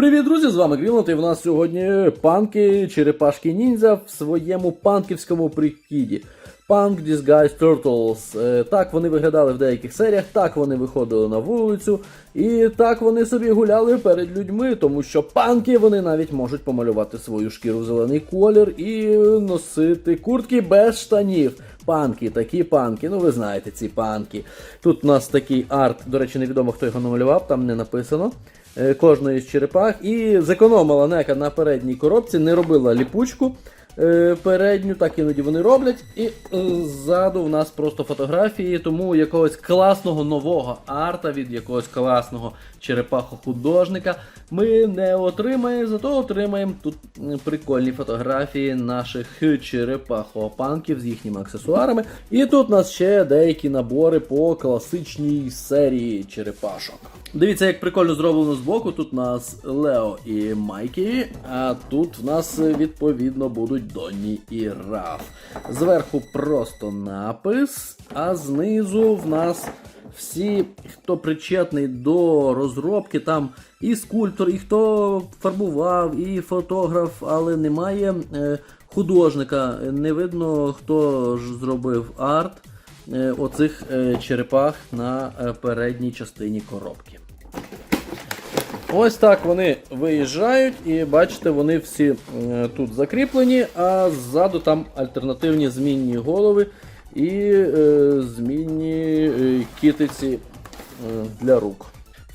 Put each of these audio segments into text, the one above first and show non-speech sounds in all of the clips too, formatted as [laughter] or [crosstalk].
Привіт, друзі! З вами Грілнот, і в нас сьогодні панки черепашки ніндзя в своєму панківському прикіді. Punk Disguise Turtles. Е, Так вони виглядали в деяких серіях, так вони виходили на вулицю, і так вони собі гуляли перед людьми, тому що панки вони навіть можуть помалювати свою шкіру в зелений колір і носити куртки без штанів. Панки, такі панки, ну ви знаєте ці панки. Тут у нас такий арт, до речі, невідомо хто його намалював, там не написано. Е, Кожної з черепах. І зекономила нека на передній коробці, не робила ліпучку е, передню, так іноді вони роблять. І е, ззаду в нас просто фотографії, тому якогось класного нового арта від якогось класного черепахохудожника ми не отримаємо, зато отримаємо тут прикольні фотографії наших черепахопанків з їхніми аксесуарами. І тут у нас ще деякі набори по класичній серії черепашок. Дивіться, як прикольно зроблено збоку. Тут у нас Лео і Майкі, а тут в нас відповідно будуть Донні і Раф. Зверху просто напис, а знизу в нас всі, хто причетний до розробки, там і скульптор, і хто фарбував, і фотограф, але немає е, художника. Не видно, хто ж зробив арт оцих е, черепах на е, передній частині коробки. Ось так вони виїжджають, і бачите, вони всі е, тут закріплені, а ззаду там альтернативні змінні голови і е, змінні кітиці е, для рук.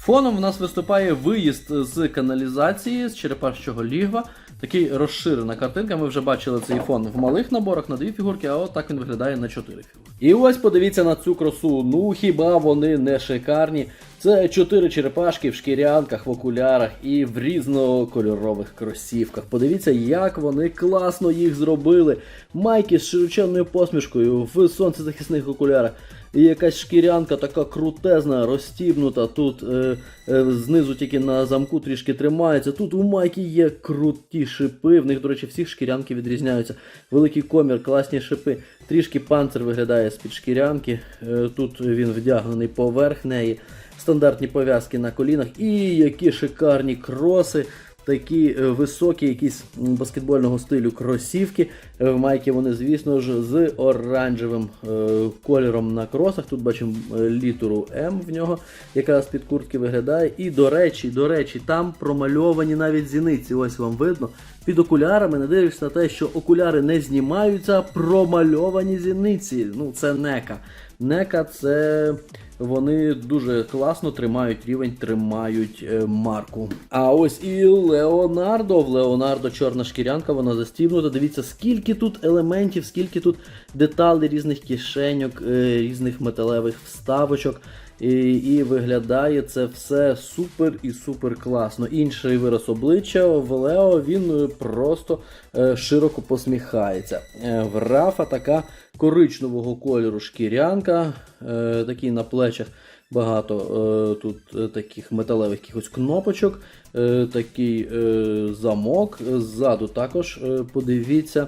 Фоном в нас виступає виїзд з каналізації з черепашчого лігва. Такий розширена картинка. Ми вже бачили цей фон в малих наборах на дві фігурки, а от так він виглядає на чотири фігурки. І ось подивіться на цю красу. Ну хіба вони не шикарні? Це чотири черепашки в шкірянках, в окулярах і в різнокольорових кросівках. Подивіться, як вони класно їх зробили. Майки з широченною посмішкою в сонцезахисних окулярах. І якась шкірянка така крутезна, розстібнута. Тут е, е, знизу тільки на замку трішки тримається. Тут у майки є круті шипи. В них, до речі, всі шкірянки відрізняються. Великий комір, класні шипи. Трішки панцир виглядає з-під шкірянки. Е, тут він вдягнений поверх неї. Стандартні пов'язки на колінах. І які шикарні кроси. Такі е, високі, якісь баскетбольного стилю кросівки. Е, Майки вони, звісно ж, з оранжевим е, кольором на кросах. Тут бачимо літеру М в нього, яка з-під куртки виглядає. І до речі, до речі, там промальовані навіть зіниці. Ось вам видно. Під окулярами, не дивишся на те, що окуляри не знімаються, а промальовані зіниці. Ну, це нека. Нека це вони дуже класно тримають рівень, тримають е, марку. А ось і Леонардо. В Леонардо чорна шкірянка, вона застібнута. Дивіться, скільки тут елементів, скільки тут деталей різних кишеньок, е, різних металевих вставочок. І, і виглядає це все супер і супер класно. Інший вираз обличчя в Лео він е, просто е, широко посміхається. Е, в Рафа така коричневого кольору шкірянка, е, такий на плечах багато е, тут е, таких металевих якихось кнопочок, е, такий е, замок. Ззаду також е, подивіться.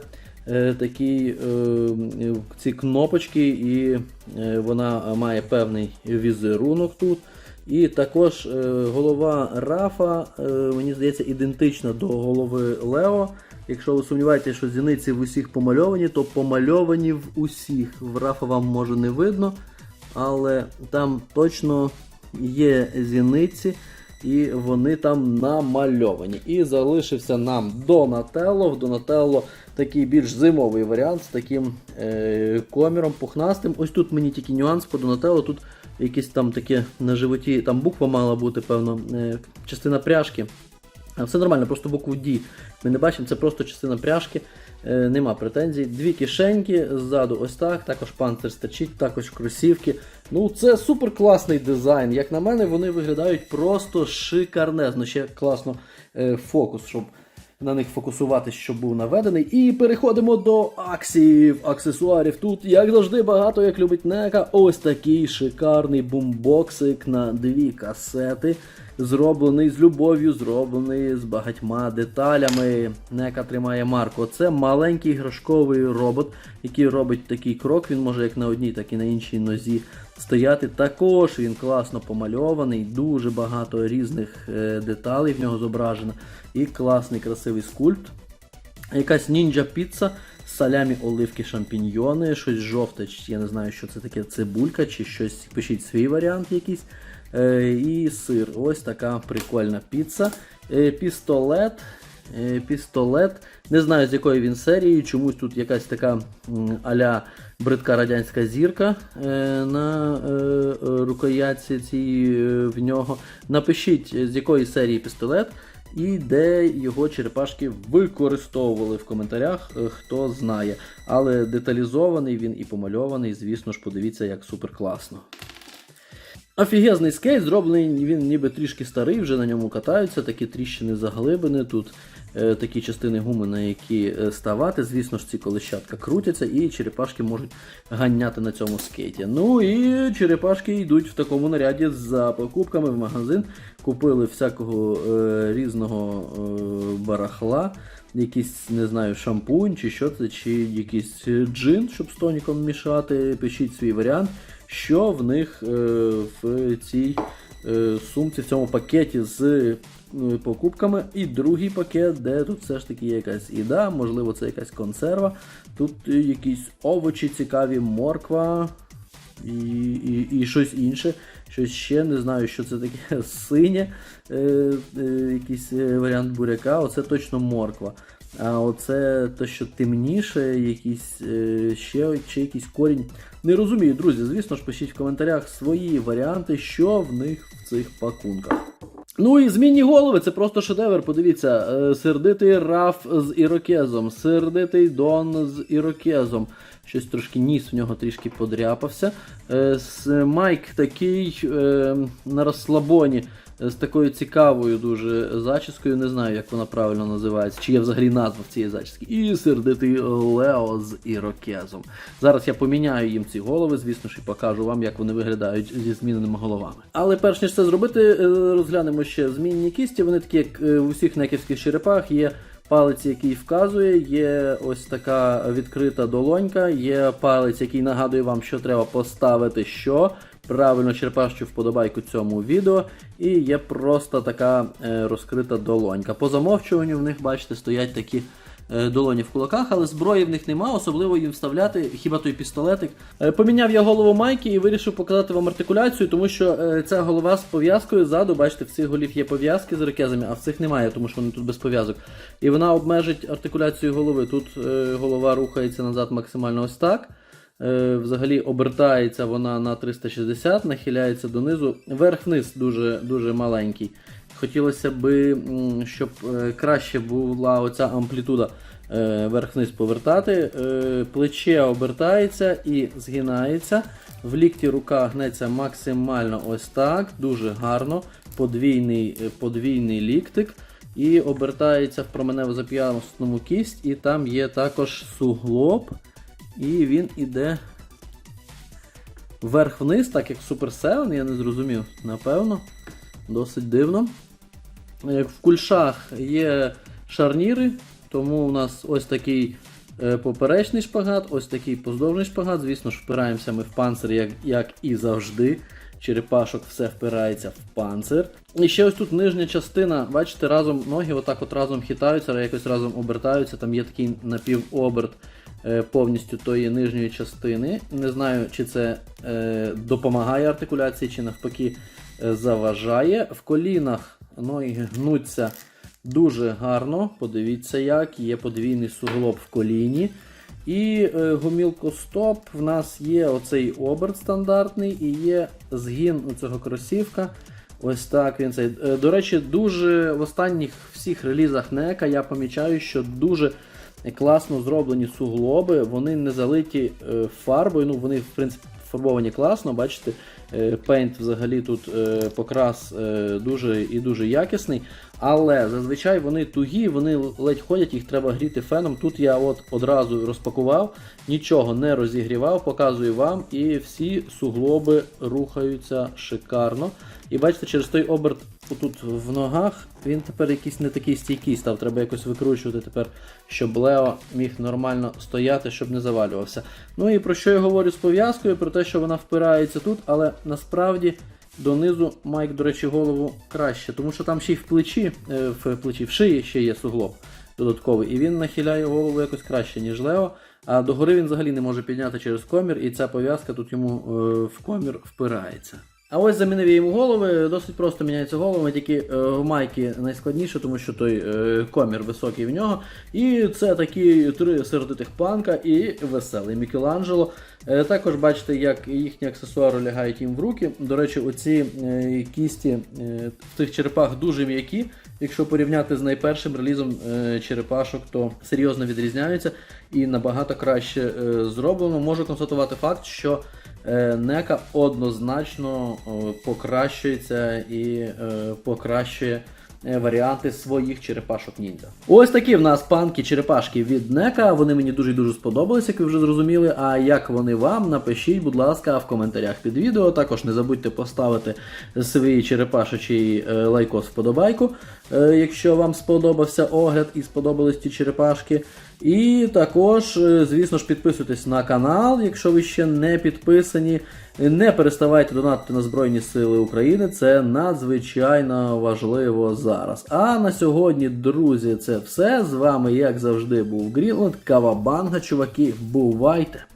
Е, Такі е, ці кнопочки, і е, вона має певний візерунок тут. І також голова Рафа, мені здається, ідентична до голови Лео. Якщо ви сумніваєтеся, що зіниці в усіх помальовані, то помальовані в усіх. В Рафа вам може не видно, але там точно є зіниці, і вони там намальовані. І залишився нам Донателло. В Донателло такий більш зимовий варіант з таким е, коміром пухнастим. Ось тут мені тільки нюанс по Донателло. Тут якесь там таке на животі, там буква мала бути, певно, е, частина пряжки. Все нормально, просто букву D ми не бачимо, це просто частина пряжки, е, нема претензій. Дві кишеньки ззаду, ось так, також панцир стачить, також кросівки. Ну, це супер класний дизайн. Як на мене, вони виглядають просто шикарнезно. Ще класно е, фокус, щоб на них фокусувати, щоб був наведений. І переходимо до аксів, аксесуарів. Тут, як завжди, багато, як любить Нека. Ось такий шикарний бумбоксик на дві касети. Зроблений з любов'ю, зроблений з багатьма деталями. Нека тримає марку. Це маленький іграшковий робот, який робить такий крок. Він може як на одній, так і на іншій нозі стояти. Також він класно помальований, дуже багато різних е, деталей в нього зображено. І класний красивий скульпт. Якась ніндзя піца, салямі, оливки, шампіньйони, щось жовте, я не знаю, що це таке, цибулька, чи щось. Пишіть свій варіант якийсь. Е, і сир. Ось така прикольна піца. Е, пістолет. Е, пістолет. Не знаю з якої він серії. Чомусь тут якась така аля бридка радянська зірка е, на е, рукоятці цій в нього. Напишіть, з якої серії пістолет і де його черепашки використовували в коментарях, хто знає. Але деталізований він і помальований, звісно ж, подивіться, як супер класно. Офігезний скейт, зроблений він ніби трішки старий, вже на ньому катаються, такі тріщини заглибини. Тут такі частини гуми, на які е, ставати. Звісно ж, ці колищатка крутяться, і черепашки можуть ганяти на цьому скейті. Ну і черепашки йдуть в такому наряді за покупками в магазин. Купили всякого е, різного е, барахла. Якийсь, не знаю, шампунь чи що це, чи якийсь е, джин, щоб з тоніком мішати. Пишіть свій варіант, що в них е, в цій е, сумці, в цьому пакеті з е, покупками. І другий пакет, де тут все ж таки є якась їда, можливо, це якась консерва. Тут е, якісь овочі цікаві, морква і, і, і щось інше. Щось ще не знаю, що це таке [laughs] синє, е, е, якийсь е, варіант буряка, оце точно морква. А оце те, що темніше, якийсь е, ще чи якийсь корінь. Не розумію, друзі. Звісно ж, пишіть в коментарях свої варіанти, що в них в цих пакунках. Ну і змінні голови, це просто шедевр. Подивіться, е, сердитий Раф з ірокезом, сердитий Дон з ірокезом. Щось трошки ніс в нього трішки подряпався. Е, Майк такий е, на розслабоні з такою цікавою дуже зачіскою. Не знаю, як вона правильно називається, чи є взагалі назва в цієї зачіски. І сердитий Лео з ірокезом. Зараз я поміняю їм ці голови, звісно ж, і покажу вам, як вони виглядають зі зміненими головами. Але перш ніж це зробити, е, розглянемо ще змінні кісті. Вони такі, як е, в усіх неківських черепах, є палець, який вказує, є ось така відкрита долонька, є палець, який нагадує вам, що треба поставити що. Правильно черпащу вподобайку цьому відео, і є просто така е, розкрита долонька. По замовчуванню в них, бачите, стоять такі е, долоні в кулаках, але зброї в них нема, особливо їм вставляти, хіба той пістолетик. Е, поміняв я голову майки і вирішив показати вам артикуляцію, тому що ця голова з пов'язкою ззаду, бачите, в цих голів є пов'язки з ракезами, а в цих немає, тому що вони тут без пов'язок. І вона обмежить артикуляцію голови. Тут голова рухається назад максимально ось так. Е, Взагалі обертається вона на 360, нахиляється донизу. Верх-вниз дуже, дуже маленький. Хотілося б, щоб е, краще була оця амплітуда е, верх-вниз повертати. Плече обертається і згинається. В лікті рука гнеться максимально ось так. Дуже гарно. Подвійний, подвійний ліктик. І обертається в променево зап'ясному кість, і там є також суглоб. І він іде вверх-вниз, так як Super 7, я не зрозумів, напевно. Досить дивно. Як в кульшах є шарніри, тому у нас ось такий е, поперечний шпагат, ось такий поздовжний шпагат. Звісно ж, впираємося ми в панцир, як, як і завжди. Черепашок все впирається в панцир. І ще ось тут нижня частина, бачите, разом ноги отак от разом хитаються, якось разом обертаються. Там є такий напівоберт повністю тої нижньої частини. Не знаю, чи це е, допомагає артикуляції, чи навпаки е, заважає. В колінах ноги гнуться дуже гарно. Подивіться, як є подвійний суглоб в коліні. І е, гомілкостоп в нас є оцей оберт стандартний і є згін у цього кросівка. Ось так він цей. Е, До речі, дуже в останніх всіх релізах NECA я помічаю, що дуже класно зроблені суглоби, вони не залиті е, фарбою. Ну, вони, в принципі, фарбовані класно. Бачите, пейнт Paint взагалі тут е, покрас е, дуже і дуже якісний. Але зазвичай вони тугі, вони ледь ходять, їх треба гріти феном. Тут я от одразу розпакував, нічого не розігрівав, показую вам, і всі суглоби рухаються шикарно. І бачите, через той оберт отут в ногах він тепер якийсь не такий стійкий став. Треба якось викручувати тепер, щоб Лео міг нормально стояти, щоб не завалювався. Ну і про що я говорю з пов'язкою? Про те, що вона впирається тут, але насправді. Донизу Майк, до речі, голову краще, тому що там ще й в плечі, е, в плечі, в шиї ще є суглоб додатковий, і він нахиляє голову якось краще, ніж Лео. А догори він взагалі не може підняти через комір, і ця пов'язка тут йому е, в комір впирається. А ось замінив я йому голови, досить просто міняються голови, тільки е, в майки найскладніше, тому що той е, комір високий в нього. І це такі три сердитих панка і веселий Мікеланджело. Е, також бачите, як їхні аксесуари лягають їм в руки. До речі, оці кісті в тих черепах дуже м'які. Якщо порівняти з найпершим релізом черепашок, то серйозно відрізняються і набагато краще зроблено. Можу констатувати факт, що Нека однозначно е, покращується і е, покращує е, варіанти своїх черепашок ніндзя. Ось такі в нас панки черепашки від Нека. Вони мені дуже дуже сподобались, як ви вже зрозуміли. А як вони вам, напишіть, будь ласка, в коментарях під відео. Також не забудьте поставити свій черепашечий е, лайкос вподобайку, е, якщо вам сподобався огляд і сподобались ті черепашки. І також, е, звісно ж, підписуйтесь на канал, якщо ви ще не підписані. Не переставайте донатити на Збройні Сили України, це надзвичайно важливо зараз. А на сьогодні, друзі, це все. З вами, як завжди, був Грінланд, Кавабанга, чуваки. Бувайте!